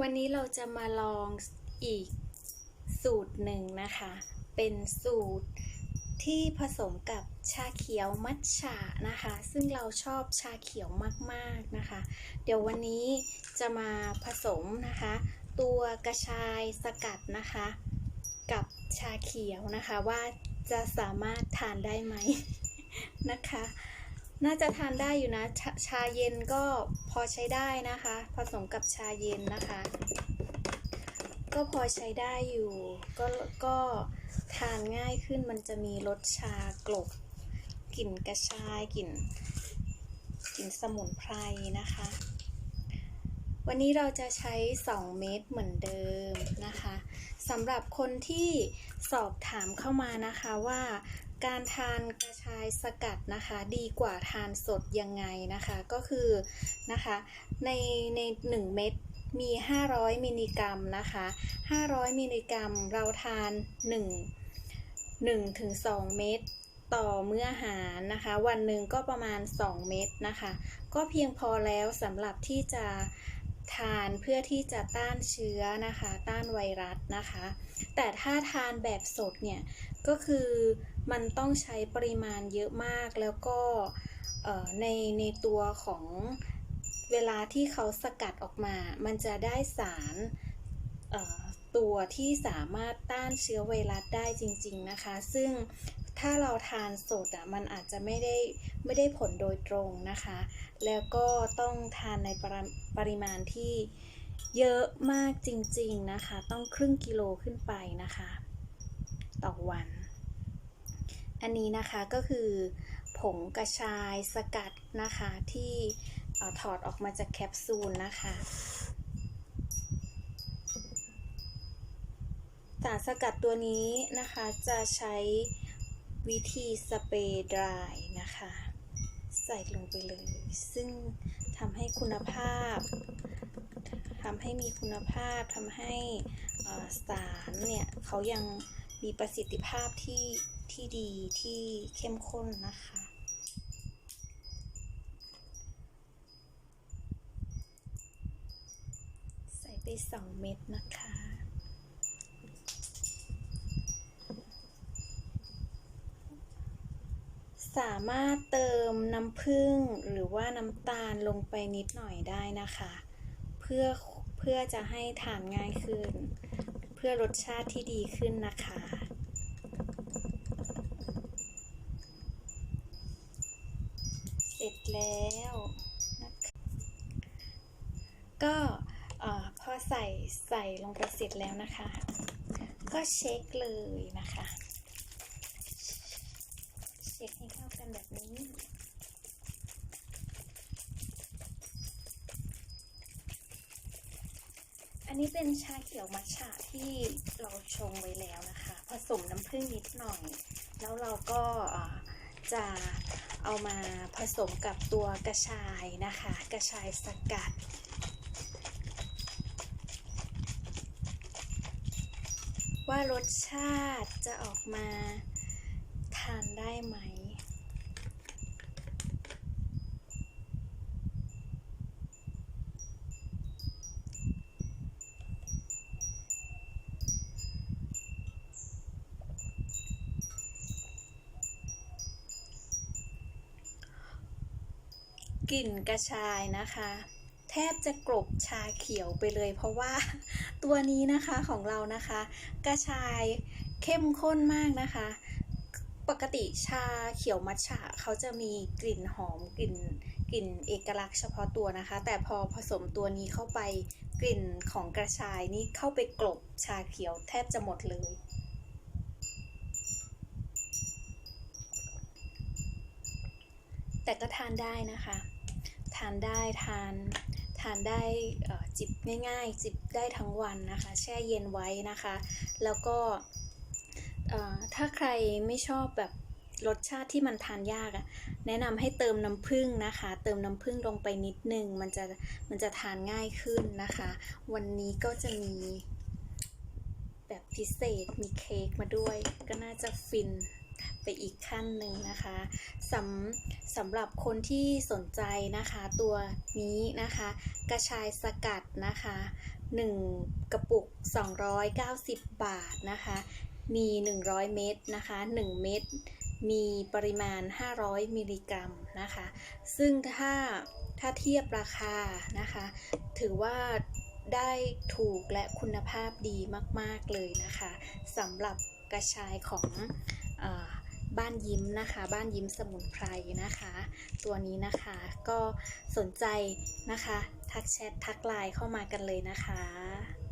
วันนี้เราจะมาลองอีกสูตรหนึ่งนะคะ เป็นสูตรที่ผสมกับชาเขียวมัทฉะนะคะ ซึ่งเราชอบชาเขียวมากๆนะคะ เดี๋ยววันนี้จะมาผสมนะคะ ตัวกระชายสกัดนะคะ กับชาเขียวนะคะว่าจะสามารถทานได้ไหมนะคะ น่าจะทานได้อยู่นะชาชาเย็นก็พอใช้ได้นะคะ ผสมกับชาเย็นนะคะ ก็พอใช้ได้อยู่ ก็ก็ทานง่ายขึ้นมันจะมีรสชากลบกลิ่นกระชายกลิ่นกลิ่นสมุนไพรนะคะ วันนี้เราจะใช้ 2 เม็ดเหมือนเดิมนะคะสำหรับคนที่สอบถามเข้ามานะคะว่า การทานกระชายสกัดนะคะ ดีกว่าทานสดยังไงนะคะ ก็คือนะคะในใน 1 เม็ดมี 500 มิลลิกรัมนะคะ 500 มิลลิกรัม เราทาน 1 1ถึง2เม็ดต่อมื้ออาหารนะคะ วันหนึ่งก็ประมาณ 2 เม็ดนะคะ ก็เพียงพอแล้วสำหรับที่จะทานเพื่อที่จะต้านเชื้อนะคะ ต้านไวรัสนะคะ แต่ถ้าทานแบบสดเนี่ย ก็คือ มันต้องใช้ปริมาณเยอะมากแล้วก็ในในตัวของเวลาที่เขาสกัดออกมา มันจะได้สารตัวที่สามารถต้านเชื้อไวรัสได้จริง ๆนะคะ ซึ่งถ้าเราทานสดอะมันอาจจะไม่ได้ไม่ได้ผลโดยตรงนะคะ แล้วก็ต้องทานในปรปริมาณที่เยอะมากจริง ๆนะคะ ต้องครึ่งกิโลขึ้นไปนะคะ ต่อวัน อันนี้นะคะก็คือผงกระชายสกัดนะคะที่ถอดออกมาจากแคปซูลนะคะสารสกัดตัวนี้นะคะจะใช้วิธีสเปรย์ดรายนะคะ ใส่ลงไปเลย ซึ่งทำให้คุณภาพทำให้มีคุณภาพทำให้สารเนี่ยเขายังมีประสิทธิภาพที่ ที่ดีที่เข้มข้นนะคะ ใส่ไปสองเม็ดนะคะสามารถเติมน้ำผึ้งหรือว่าน้ำตาลลงไปนิดหน่อยได้นะคะ เพื่อเพื่อจะให้ทานง่ายขึ้น เพื่อรสชาติที่ดีขึ้นนะคะ เสร็จ แล้วนะคะก็พอใส่ใส่ลงไปเสร็จแล้วนะคะ ก็เช็คเลยนะคะ เช็คให้เข้ากันแบบนี้อันนี้เป็นชาเขียวมัทฉะที่เราชงไว้แล้วนะคะ ผสมน้ำผึ้งนิดหน่อย แล้วเราก็ จะเอามาผสมกับตัวกระชายนะคะ กระชายสกัด ว่ารสชาติจะออกมาทานได้ไหม กลิ่นกระชายนะคะ แทบจะกลบชาเขียวไปเลย เพราะว่าตัวนี้นะคะของเรานะคะ กระชายเข้มข้นมากนะคะ ปกติชาเขียวมัทฉะเขาจะมีกลิ่นหอมกลิ่นกลิ่นเอกลักษณ์เฉพาะตัวนะคะ แต่พอผสมตัวนี้เข้าไปกลิ่นของกระชายนี่เข้าไปกลบชาเขียวแทบจะหมดเลยแต่ก็ทานได้นะคะ ทานได้ทานทานได้จิบง่ายๆ จิบได้ทั้งวันนะคะ แช่เย็นไว้นะคะ แล้วก็ถ้าใครไม่ชอบแบบรสชาติที่มันทานยากอะแนะนำให้เติมน้ำผึ้งนะคะ เติมน้ำผึ้งลงไปนิดนึง มันจะมันจะทานง่ายขึ้นนะคะ วันนี้ก็จะมีแบบพิเศษมีเค้กมาด้วย ก็น่าจะฟิน ไปอีกขั้นหนึ่งนะคะสำสำหรับคนที่สนใจนะคะตัวนี้นะคะ กระชายสกัดนะคะ 1 กระปุก 290 บาทนะคะ มี 100 เม็ดนะคะ 1 เม็ดมีปริมาณ 500 มิลลิกรัมนะคะ ซึ่งถ้าถ้าเทียบราคานะคะ ถือว่าได้ถูกและคุณภาพดีมาก ๆ เลยนะคะสำหรับกระชายของอ บ้านยิ้มนะคะ บ้านยิ้มสมุนไพรนะคะ ตัวนี้นะคะก็สนใจนะคะ ทักแชททักไลน์เข้ามากันเลยนะคะ